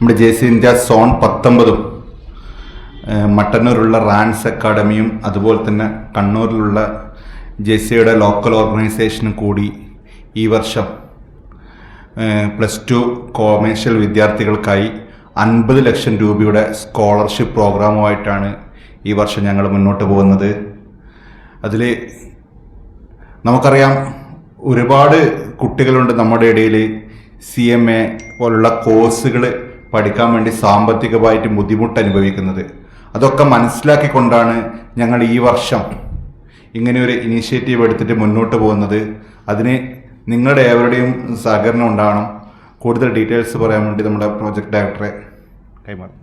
നമ്മുടെ J C India zone പത്തൊമ്പതും മട്ടന്നൂരുള്ള റാൻസ് അക്കാഡമിയും അതുപോലെ തന്നെ കണ്ണൂരിലുള്ള ജെ സിയുടെ ലോക്കൽ ഓർഗനൈസേഷനും കൂടി ഈ വർഷം പ്ലസ് ടു കൊമേഴ്ഷ്യൽ വിദ്യാർത്ഥികൾക്കായി അൻപത് ലക്ഷം രൂപയുടെ സ്കോളർഷിപ്പ് പ്രോഗ്രാമുമായിട്ടാണ് ഈ വർഷം ഞങ്ങൾ മുന്നോട്ട് പോകുന്നത്. അതിൽ നമുക്കറിയാം ഒരുപാട് കുട്ടികളുണ്ട് നമ്മുടെ ഇടയിൽ സി എം എ പോലുള്ള കോഴ്സുകൾ പഠിക്കാൻ വേണ്ടി സാമ്പത്തികമായിട്ട് ബുദ്ധിമുട്ട് അനുഭവിക്കുന്നത് അതൊക്കെ മനസ്സിലാക്കിക്കൊണ്ടാണ് ഞങ്ങൾ ഈ വർഷം ഇങ്ങനെ ഒരു ഇനീഷ്യേറ്റീവ് എടുത്തിട്ട് മുന്നോട്ട് പോകുന്നത്. അതിന് നിങ്ങളുടെ ഏവരുടെയും സഹകരണം ഉണ്ടാവണം. കൂടുതൽ ഡീറ്റെയിൽസ് പറയാൻ വേണ്ടി നമ്മുടെ പ്രോജക്റ്റ് ഡയറക്ടറെ കൈമാറും.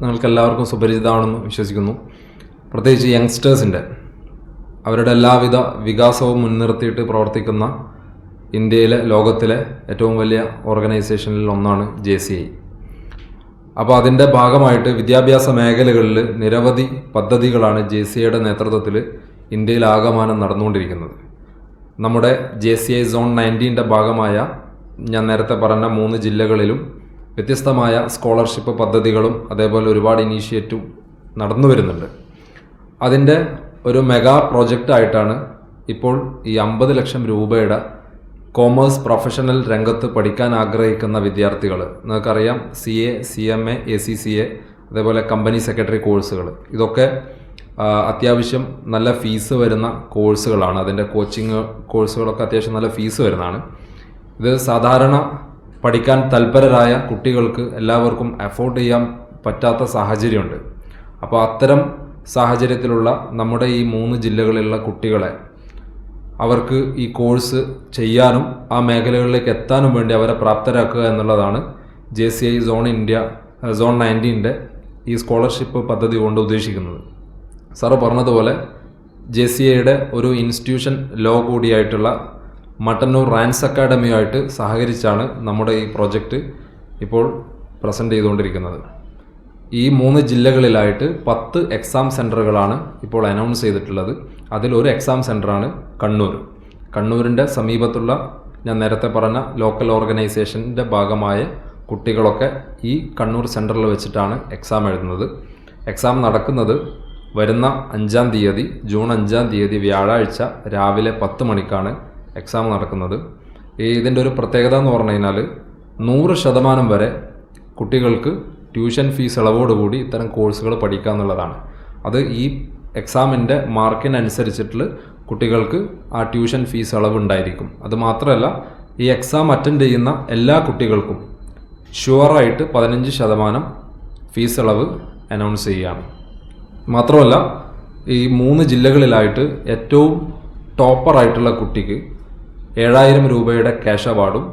നിങ്ങൾക്ക് എല്ലാവർക്കും സുപരിചിതമാണെന്ന് വിശ്വസിക്കുന്നു. പ്രത്യേകിച്ച് യങ്സ്റ്റേഴ്സിന്റെ അവരുടെ എല്ലാവിധ വികാസവും മുൻനിർത്തിയിട്ട് പ്രവർത്തിക്കുന്ന ഇന്ത്യയിലെ ലോകത്തിലെ ഏറ്റവും വലിയ ഓർഗനൈസേഷനിൽ ഒന്നാണ് ജെ സി ഐ അപ്പോൾ അതിന്റെ ഭാഗമായിട്ട് വിദ്യാഭ്യാസ മേഖലകളിൽ നിരവധി പദ്ധതികളാണ് ജെ സി ഐയുടെ നേതൃത്വത്തിൽ ഇന്ത്യയിൽ ആകമാനം നടന്നുകൊണ്ടിരിക്കുന്നത്. നമ്മുടെ ജെ സി ഐ സോൺ നയന്റീന്റെ ഭാഗമായ ഞാൻ നേരത്തെ പറഞ്ഞ മൂന്ന് ജില്ലകളിലും വ്യത്യസ്തമായ സ്കോളർഷിപ്പ് പദ്ധതികളും അതേപോലെ ഒരുപാട് ഇനീഷ്യേറ്റീവ് നടന്നു വരുന്നുണ്ട്. അതിന്റെ ഒരു മെഗാ പ്രോജക്റ്റ് ആയിട്ടാണ് ഇപ്പോൾ ഈ അമ്പത് ലക്ഷം രൂപയുടെ കോമേഴ്സ് പ്രൊഫഷണൽ രംഗത്ത് പഠിക്കാൻ ആഗ്രഹിക്കുന്ന വിദ്യാർത്ഥികൾ നിങ്ങൾക്കറിയാം C A C M A A C C A അതേപോലെ കമ്പനി സെക്രട്ടറി കോഴ്സുകൾ ഇതൊക്കെ അത്യാവശ്യം നല്ല ഫീസ് വരുന്ന കോഴ്സുകളാണ്. അതിന്റെ കോച്ചിങ് കോഴ്സുകളൊക്കെ അത്യാവശ്യം നല്ല ഫീസ് വരുന്നതാണ്. ഇത് സാധാരണ പഠിക്കാൻ തൽപരരായ കുട്ടികൾക്ക് എല്ലാവർക്കും അഫോർഡ് ചെയ്യാൻ പറ്റാത്ത സാഹചര്യമുണ്ട്. അപ്പോൾ അത്തരം സാഹചര്യത്തിലുള്ള നമ്മുടെ ഈ മൂന്ന് ജില്ലകളിലുള്ള കുട്ടികളെ അവർക്ക് ഈ കോഴ്സ് ചെയ്യാനും ആ മേഖലകളിലേക്ക് എത്താനും വേണ്ടി അവരെ പ്രാപ്തരാക്കുക എന്നുള്ളതാണ് J C I zone India zone നയന്റീന്റെ ഈ സ്കോളർഷിപ്പ് പദ്ധതി കൊണ്ട് ഉദ്ദേശിക്കുന്നത്. സാറ് പറഞ്ഞതുപോലെ ജെ സി ഐയുടെ ഒരു ഇൻസ്റ്റിറ്റ്യൂഷൻ ലോ കൂടിയായിട്ടുള്ള മട്ടന്നൂർ റാൻസ് അക്കാഡമിയുമായിട്ട് സഹകരിച്ചാണ് നമ്മുടെ ഈ പ്രോജക്റ്റ് ഇപ്പോൾ പ്രസന്റ് ചെയ്തുകൊണ്ടിരിക്കുന്നത്. ഈ മൂന്ന് ജില്ലകളിലായിട്ട് പത്ത് എക്സാം സെന്ററുകളാണ് ഇപ്പോൾ അനൗൺസ് ചെയ്തിട്ടുള്ളത്. അതിൽ ഒരു എക്സാം സെന്ററാണ് കണ്ണൂർ. കണ്ണൂരിന്റെ സമീപത്തുള്ള ഞാൻ നേരത്തെ പറഞ്ഞ ലോക്കൽ ഓർഗനൈസേഷന്റെ ഭാഗമായ കുട്ടികളൊക്കെ ഈ കണ്ണൂർ സെന്ററിൽ വെച്ചിട്ടാണ് എക്സാം എഴുതുന്നത്. എക്സാം നടക്കുന്നത് വരുന്ന അഞ്ചാം തീയതി ജൂൺ അഞ്ചാം തീയതി വ്യാഴാഴ്ച രാവിലെ പത്ത് മണിക്കാണ് എക്സാം നടക്കുന്നത്. ഇതിന്റെ ഒരു പ്രത്യേകത എന്ന് പറഞ്ഞു കഴിഞ്ഞാൽ നൂറ് ശതമാനം വരെ കുട്ടികൾക്ക് ട്യൂഷൻ ഫീസ് ഇളവോടുകൂടി ഇത്തരം കോഴ്സുകൾ പഠിക്കുക എന്നുള്ളതാണ് അത് ഈ എക്സാമിന്റെ മാർക്കിനനുസരിച്ചിട്ട് കുട്ടികൾക്ക് ആ ട്യൂഷൻ ഫീസ് അളവുണ്ടായിരിക്കും. അതുമാത്രമല്ല ഈ എക്സാം അറ്റൻഡ് ചെയ്യുന്ന എല്ലാ കുട്ടികൾക്കും ഷുവറായിട്ട് പതിനഞ്ച് ശതമാനം ഫീസ് ഇളവ് അനൗൺസ് ചെയ്യുകയാണ്. മാത്രമല്ല ഈ മൂന്ന് ജില്ലകളിലായിട്ട് ഏറ്റവും ടോപ്പറായിട്ടുള്ള കുട്ടിക്ക് ഏഴായിരം രൂപയുടെ ക്യാഷ് അവാർഡും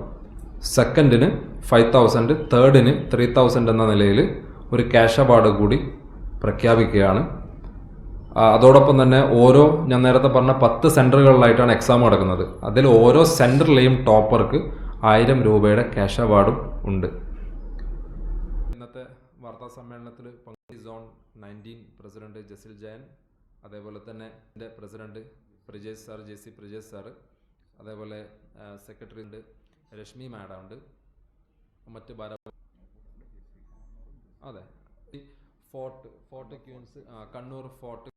സെക്കൻഡിന് ഫൈവ് തൗസൻഡ് തേർഡിന് ത്രീ തൗസൻഡ് എന്ന നിലയിൽ ഒരു ക്യാഷ് അവാർഡ് കൂടി പ്രഖ്യാപിക്കുകയാണ്. അതോടൊപ്പം തന്നെ ഓരോ ഞാൻ നേരത്തെ പറഞ്ഞ പത്ത് സെന്ററുകളിലായിട്ടാണ് എക്സാം നടക്കുന്നത്. അതിൽ ഓരോ സെന്ററിലെയും ടോപ്പർക്ക് ആയിരം രൂപയുടെ ക്യാഷ് അവാർഡും ഉണ്ട്. ഇന്നത്തെ വാർത്താ സമ്മേളനത്തിൽ പങ്കി zone nineteen president Jasil Jayan അതേപോലെ തന്നെ എന്റെ president Prajesh sir J C Prajesh sir അതേപോലെ സെക്രട്ടറി ഉണ്ട് രശ്മി മാഡം ഉണ്ട് മറ്റ് ഭാര അതെ. Fort fort queens Kannur fort